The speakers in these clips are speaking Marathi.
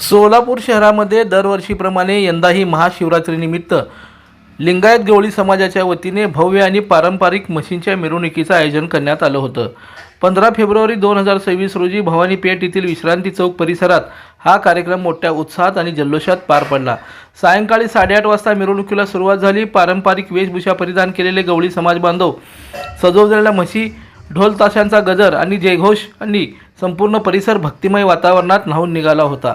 सोलापूर शहरामध्ये दरवर्षीप्रमाणे यंदाही महाशिवरात्रीनिमित्त लिंगायत गवळी समाजाच्या वतीने भव्य आणि पारंपरिक म्हशींच्या मिरवणुकीचं आयोजन करण्यात आलं होतं. पंधरा फेब्रुवारी दोन हजार सव्वीस रोजी भवानी पेठ येथील विश्रांती चौक परिसरात हा कार्यक्रम मोठ्या उत्साहात आणि जल्लोषात पार पडला. सायंकाळी साडेआठ वाजता मिरवणुकीला सुरुवात झाली. पारंपरिक वेशभूषा परिधान केलेले गवळी समाज बांधव सजवलेल्या म्हशी ढोल ताशांचा गजर आणि जयघोष आणि संपूर्ण परिसर भक्तिमय वातावरणात न्हावून निघाला होता.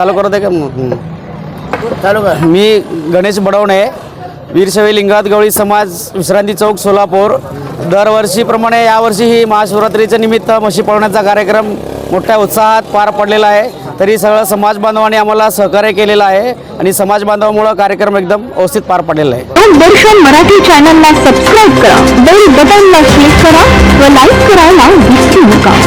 चालू करत आहे का? चालू कर. मी गणेश बडवणे वीरशैवी लिंगात गवळी समाज विश्रांती चौक सोलापूर. दरवर्षीप्रमाणे यावर्षी ही महाशिवरात्रीच्या निमित्त म्हशी पळवण्याचा कार्यक्रम मोठ्या उत्साहात पार पडलेला आहे. तरी सगळं समाज बांधवांनी आम्हाला सहकार्य केलेलं आहे आणि समाज बांधवामुळे कार्यक्रम एकदम व्यवस्थित पार पडलेला आहे. दर्शन मराठी चॅनलला सबस्क्राईब करा. बेल बटनला क्लिक करा व लाईक करायला विसरू नका.